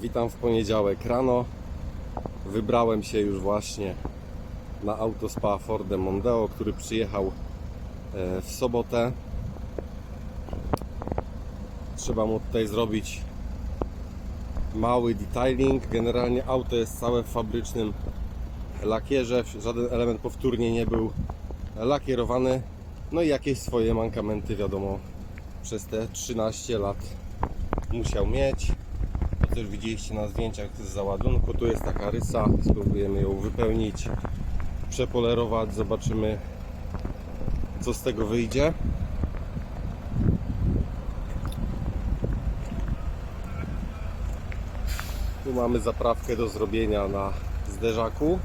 Witam w poniedziałek rano. Wybrałem się już właśnie na autospa Fordem Mondeo, który przyjechał e, w sobotę. Trzeba mu tutaj zrobić mały detailing. Generalnie auto jest całe w fabrycznym lakierze. Żaden element powtórnie nie był lakierowany. No i jakieś swoje mankamenty, wiadomo, przez te 13 lat musiał mieć. To też widzieliście na zdjęciach z załadunku. Tu jest taka rysa. Spróbujemy ją wypełnić, przepolerować. Zobaczymy, co z tego wyjdzie. Tu mamy zaprawkę do zrobienia na zderzaku.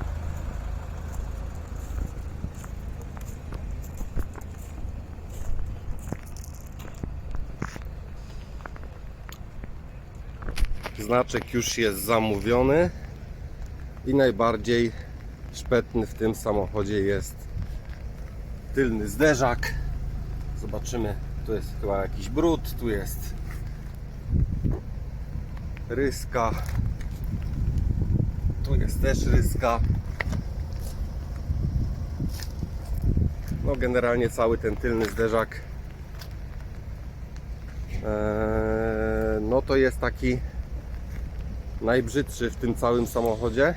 Znaczek już jest zamówiony i najbardziej szpetny w tym samochodzie jest tylny zderzak. Zobaczymy, tu jest chyba jakiś brud, tu jest ryska, tu jest też ryska. No generalnie cały ten tylny zderzak Eee, no to jest taki najbrzydszy w tym całym samochodzie.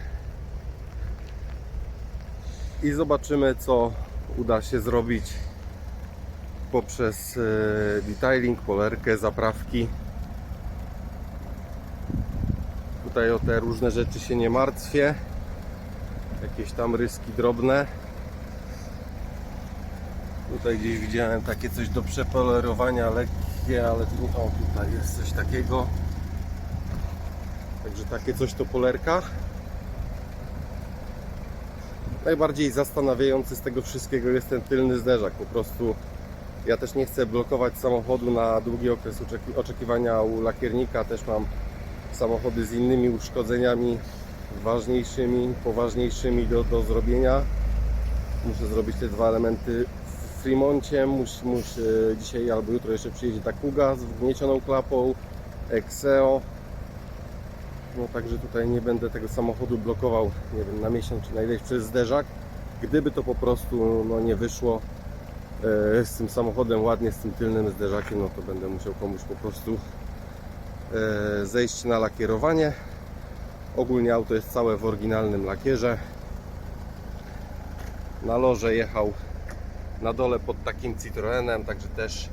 I zobaczymy co uda się zrobić poprzez e, detailing, polerkę, zaprawki. Tutaj o te różne rzeczy się nie martwię. Jakieś tam ryski drobne. Tutaj gdzieś widziałem takie coś do przepolerowania lekkie, ale tu, o, tutaj jest coś takiego Także takie coś to polerka. Najbardziej zastanawiający z tego wszystkiego jest ten tylny zderzak. Po prostu ja też nie chcę blokować samochodu na długi okres oczeki- oczekiwania u lakiernika. Też mam samochody z innymi uszkodzeniami ważniejszymi, poważniejszymi do, do zrobienia. Muszę zrobić te dwa elementy w Fremoncie. Muszę, muszę dzisiaj albo jutro jeszcze przyjedzie Takuga z wgniecioną klapą, Exeo. No także tutaj nie będę tego samochodu blokował, nie wiem, na miesiąc czy na ileś przez zderzak. Gdyby to po prostu no, nie wyszło e, z tym samochodem ładnie, z tym tylnym zderzakiem, no to będę musiał komuś po prostu e, zejść na lakierowanie. Ogólnie auto jest całe w oryginalnym lakierze. Na loże jechał na dole pod takim Citroenem, także też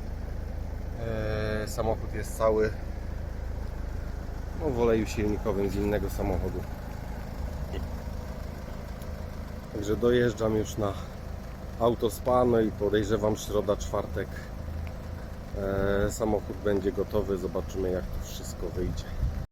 e, samochód jest cały no, w oleju silnikowym z innego samochodu. Także dojeżdżam już na autospa, no i podejrzewam środa, czwartek e, samochód będzie gotowy, zobaczymy jak to wszystko wyjdzie.